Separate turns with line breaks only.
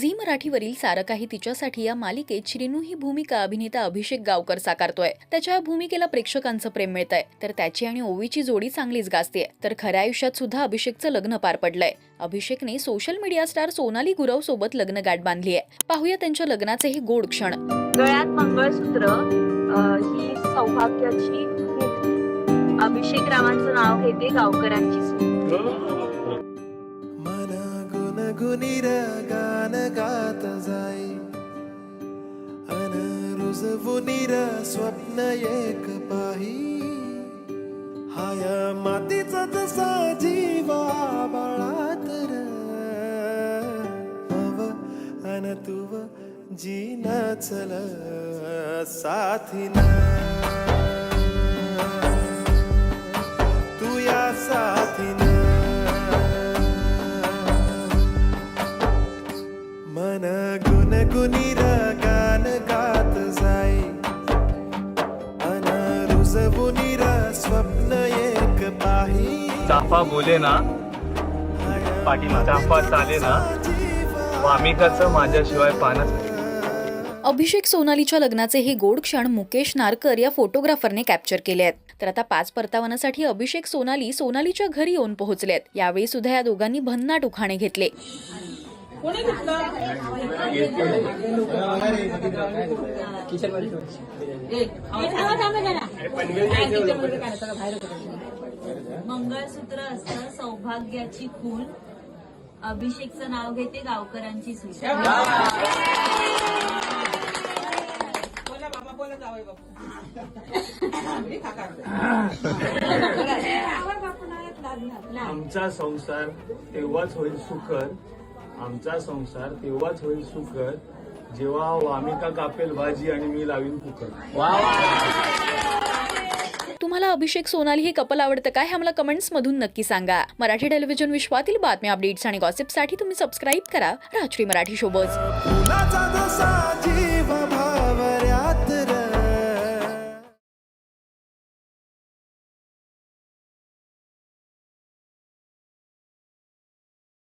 Zee मराठीवरील सारं काही तिच्यासाठी या मालिकेत श्रीनू ही भूमिका अभिनेता अभिषेक गावकर साकारतोय. त्याच्या या भूमिकेला प्रेक्षकांचं प्रेम मिळतंय. तर त्याची आणि ओवीची जोडी चांगलीच गाजतेय. तर खऱ्या आयुष्यात सुद्धा अभिषेकचं लग्न पार पडलंय. अभिषेकने social media star Sonali Gurav सोबत लग्न गाठ बांधली आहे पाहूया त्यांच्या लग्नाचे हे गोड क्षण.
गळ्यात मंगळसूत्र ही सौभाग्याची. अभिषेक रावांचं नाव घेते गावकरांची
गुनीर गान गात जाई अन रुजवुनीर स्वप्न एक पाही। हाया मातीचा जसा जीवा बाळात र। मव अन तुव जीना चल साथीना। मन गान गात अन स्वप्न एक पाही.
चाफा बोले ना पाठीमा चाफा चाले ना वामिकाचं माझ्याशिवाय पानच
अभिषेक सोनालीच्या लग्नाचे हे गोड क्षण मुकेश नारकर या फोटोग्राफरने कॅप्चर केले आहेत. तर आता पाच परतावनासाठी अभिषेक सोनाली सोनालीच्या घरी येऊन पोहोचले आहेत यावेळी सुद्धा या दोघांनी भन्नाट उखाणे घेतले.
मंगळसूत्र असतं सौभाग्याची खून अभिषेकचं नाव घेते गावकरांची सून
आमचा संसार तेव्हाच होईल सुखर आमचा संसार तेव्हाच होईल सुखर जेव्हा वामिका कापेल भाजी आणि मी लावीन कुकर.
तुम्हाला अभिषेक सोनाली हे कपल आवडतं काय हे आम्हाला कमेंट्स मधून नक्की सांगा. मराठी टेलिव्हिजन विश्वातील बातम्या अपडेट्स आणि गॉसिपसाठी तुम्ही सबस्क्राईब करा. राजश्री मराठी
जीव